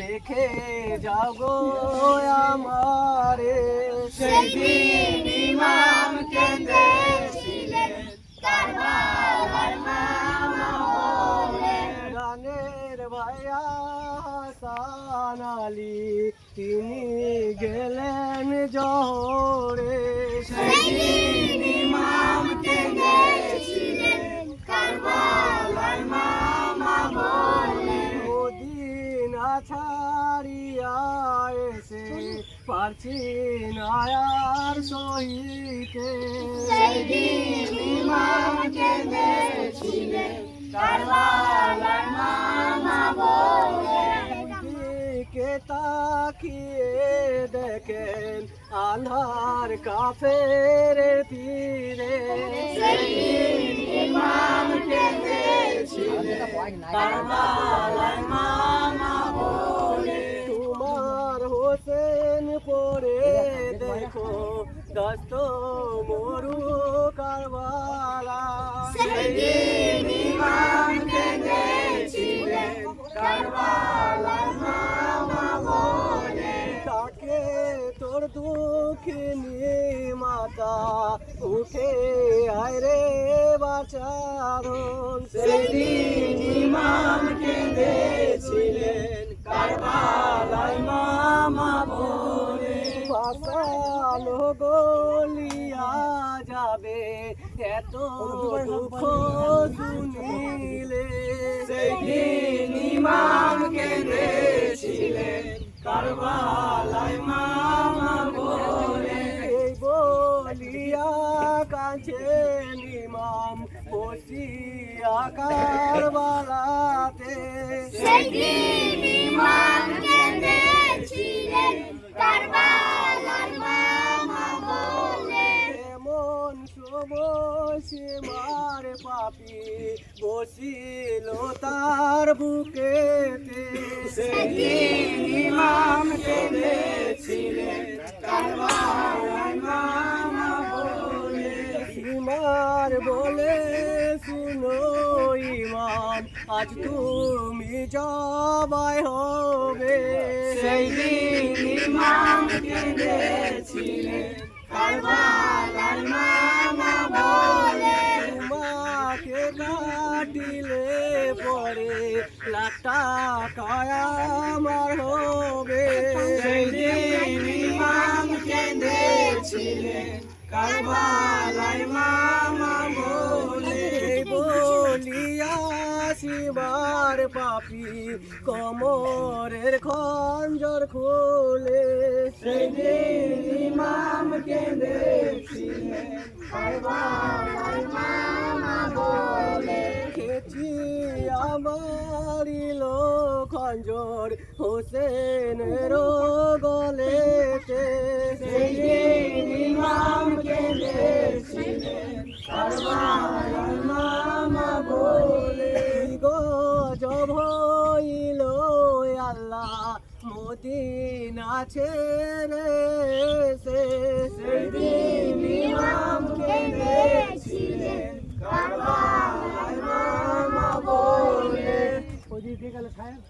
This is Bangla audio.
রেখে যাও গো আমারে। সেই দিন ইমাম কেঁদেছিলেন মামা বলে গানের ভাইয়া হাসান আলী তিনি গেলেন জহরে। সেই এসে পারছি না আর সহিতে দিকে তাকিয়ে দেখেন আল্লাহর কাফের তীরে। সেই দস্ত মরু কারবালা। সেই দিন ইমাম কেঁদেছিলেন কারবালার মামা বলে তাকে তোর দুঃখিনী মাতা উঠে আয় রে বাচারণ সেদিন ইমাম কেঁদেছিলেন কারবালায় গলিয়া যাবে এত দুঃখ শুনিলে। সেদিন ইমাম কেঁদেছিলেন কারবালায় মামা বলে। বলিয়া কাছে নিমাম বসিয়া কারবালাতে। সেদিন ইমাম কেঁদেছিলেন কারবালার মামা বলে এমন সময় মার পাপি বসিল তার বুকেতে। সেদিন ইমাম কেঁদেছিলেন বলে। ইমার বলে শুনো ইমাম আজ তুমি জবাই হবে। সেই দিন ইমাম কেঁদেছিলেন কারবালার মামা লাখ টাকা আমার হবে। ইমাম কেঁদেছিলেন কারবালায় মামা বলে বলিয়া শিবার পাপি কমরের খঞ্জর খোলে। সেই ইমাম কেঁদেছিলেন কারবালায় খঞ্জর হোসেনের গলেতে ইমাম কেঁদেছিলেন কারবালার মামা বলে গজব হইল আল্লাহ মদিনা ছেড়ে সে। সেই দিন ইমাম কেঁদেছিলেন কারবালার মামা বলে। ওদিকে গেল সাহেব।